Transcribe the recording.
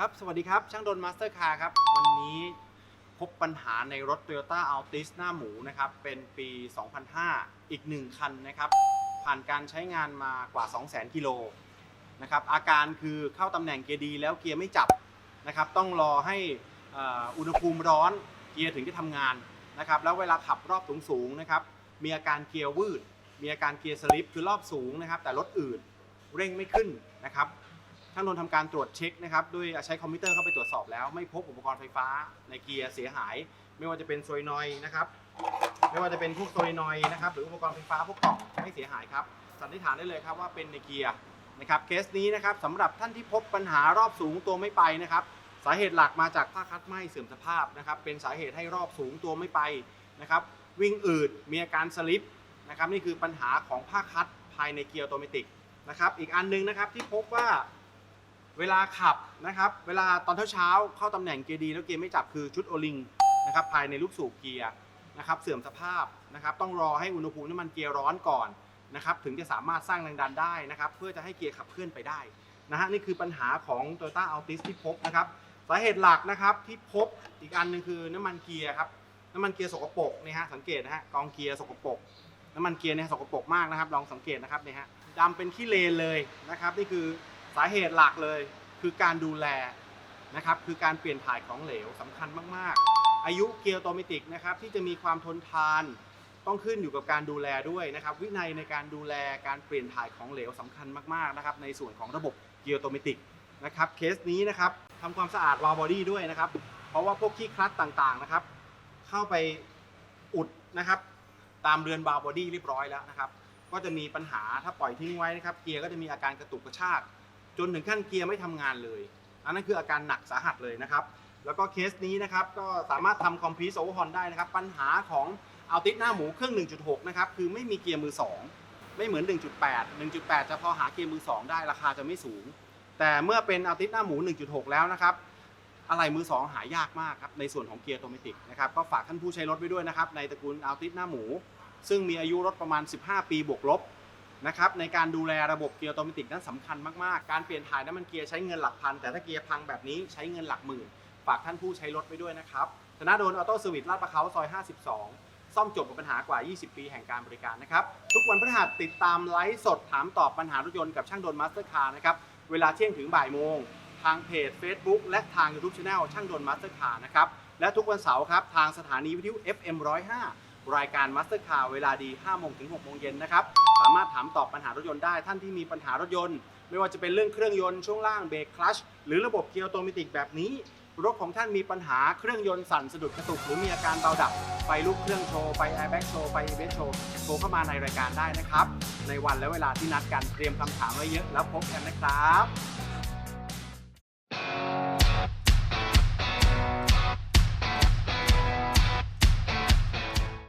ครับ สวัสดีครับ ช่างดนมาสเตอร์คาร์ครับ วันนี้พบปัญหาในรถ Toyota Altis หน้าหมูนะครับ เป็นปี 2005 อีก 1 คันนะครับ ผ่านการใช้งานมากว่า 200,000 กิโลนะครับ อาการคือเข้าตำแหน่งเกียร์ดีแล้วเกียร์ไม่จับนะครับ ต้องรอให้อุณหภูมิร้อนเกียร์ถึงจะทำงานนะครับ แล้วเวลาขับรอบสูงๆนะครับ มีอาการเกียร์วืด มีอาการเกียร์สลิปคือรอบสูงนะครับ แต่รถอื่นเร่งไม่ขึ้นนะครับ ช่างนนท์ทำการตรวจเช็คนะครับด้วยใช้คอมพิวเตอร์เข้าไปตรวจสอบแล้ว ไม่พบอุปกรณ์ไฟฟ้าในเกียร์เสียหาย ไม่ว่าจะเป็นโซลินอยนะครับไม่ว่าจะเป็นพวกโซลินอยนะครับหรืออุปกรณ์ไฟฟ้าพวกกล่องไม่เสียหายครับสันนิษฐานได้เลยครับว่าเป็นในเกียร์นะครับเคสนี้นะครับสำหรับท่านที่พบปัญหารอบสูงตัวไม่ไปนะครับสาเหตุหลักมาจากผ้าคัดไหมเสื่อมสภาพนะครับเป็นสาเหตุให้รอบสูงตัวไม่ไปนะครับวิ่งอืดมีอาการสลิปนะครับนี่คือปัญหาของผ้าคัดภายในเกียร์ออโตเมติกนะครับอีกอันหนึงนะครับที่พบว่า เวลาขับนะครับ เวลาตอนเช้าๆเข้าตำแหน่งเกียร์ดีแล้วเกียร์ไม่จับคือชุดโอลิงนะครับภายในลูกสูบเกียร์นะครับเสื่อมสภาพนะครับ ต้องรอให้อุณหภูมิน้ำมันเกียร์ร้อนก่อนนะครับถึงจะสามารถสร้างแรงดันได้นะครับ เพื่อจะให้เกียร์ขับเคลื่อนไปได้นะฮะนี่คือปัญหาของ Toyota Altis ที่พบนะครับสาเหตุหลักนะครับที่พบอีกอันหนึ่งคือน้ำมันเกียร์ครับน้ำมันเกียร์สกปรกนี่ฮะสังเกตนะฮะกองเกียร์สกปรกน้ำมันเกียร์เนี่ยสกปรกมากนะครับ ลองสังเกตนะครับนี่ฮะดำเป็นขี้เลนเลยนะครับ นี่คือ สาเหตุหลักเลยคือการดูแลนะครับคือการเปลี่ยนถ่ายของเหลวสำคัญมาก ๆ อายุเกียร์โตเมติกนะครับที่จะมีความทนทานต้องขึ้นอยู่กับการดูแลด้วยนะครับ วินัยในการดูแลการเปลี่ยนถ่ายของเหลวสำคัญมากๆนะครับในส่วนของระบบเกียร์โตเมติกนะครับเคสนี้นะครับทำความสะอาดวาล์วบอดี้ด้วยนะครับ เพราะว่าพวกขี้คลัตต่างๆนะครับ เข้าไปอุดนะครับ ตามเรือนวาล์วบอดี้เรียบร้อยแล้วนะครับ ก็จะมีปัญหาถ้าปล่อยทิ้งไว้นะครับ เกียร์ก็จะมีอาการกระตุกกระชาก จนถึงขั้นเกียร์ไม่ทำงานเลย อันนั้นคืออาการหนักสาหัสเลยนะครับ แล้วก็เคสนี้นะครับก็สามารถทำคอมพิวต์โอเวอร์ฮอนได้นะครับ ปัญหาของเอาติสหน้าหมูเครื่อง 1.6 นะครับ คือไม่มีเกียร์มือ 2 ไม่เหมือน 1.8 1.8 จะพอหาเกียร์มือ 2 ได้ราคาจะไม่สูง แต่เมื่อเป็นเอาติสหน้าหมู 1.6 แล้วนะครับอะไรมือ 2 หายากมากครับในส่วนของเกียร์ออโตเมติกนะครับก็ฝากท่านผู้ใช้รถไว้ด้วยนะครับในตระกูลเอาติสหน้าหมู ซึ่งมีอายุรถประมาณ 15 ปีบวกลบ นะครับในการดูแลระบบเกียร์ออโตเมติกนั้นสำคัญมากๆ การเปลี่ยนถ่ายน้ำมันเกียร์ใช้เงินหลักพัน แต่ถ้าเกียร์พังแบบนี้ใช้เงินหลักหมื่น ฝากท่านผู้ใช้รถไปด้วยนะครับธนาโดนออโต้สวิตลาดประเขาซอย 52 ซ่อมจบกับปัญหากว่า 20 ปีแห่งการบริการนะครับ ทุกวันพฤหัสติดตามไลฟ์สดถามตอบปัญหารถยนต์กับช่างโดนมาสเตอร์คาร์นะครับ เวลาเที่ยงถึงบ่ายโมง ทางเพจ Facebook และทาง YouTube Channel ช่างโดนมาสเตอร์คาร์นะครับ และทุกวันเสาร์ครับทางสถานีวิทยุ FM 105 รายการมาสเตอร์คาร์เวลาดี5โมงถึง6โมงเย็นนะครับ สามารถถามตอบปัญหารถยนต์ได้ท่านที่มีปัญหารถยนต์ ไม่ว่าจะเป็นเรื่องเครื่องยนต์ช่วงล่างเบรกคลัชหรือระบบเกียร์ออโตเมติกแบบนี้ รถของท่านมีปัญหาเครื่องยนต์สั่นสะดุดกระตุกหรือมีอาการเบาดับไฟลุกเครื่องโชว์ไฟแอร์แบ็กโชว์ไฟเบสโชว์โทรเข้ามาในรายการได้นะครับ ในวันและเวลาที่นัดกันเตรียมคำถามไว้เยอะแล้วพบกันนะครับ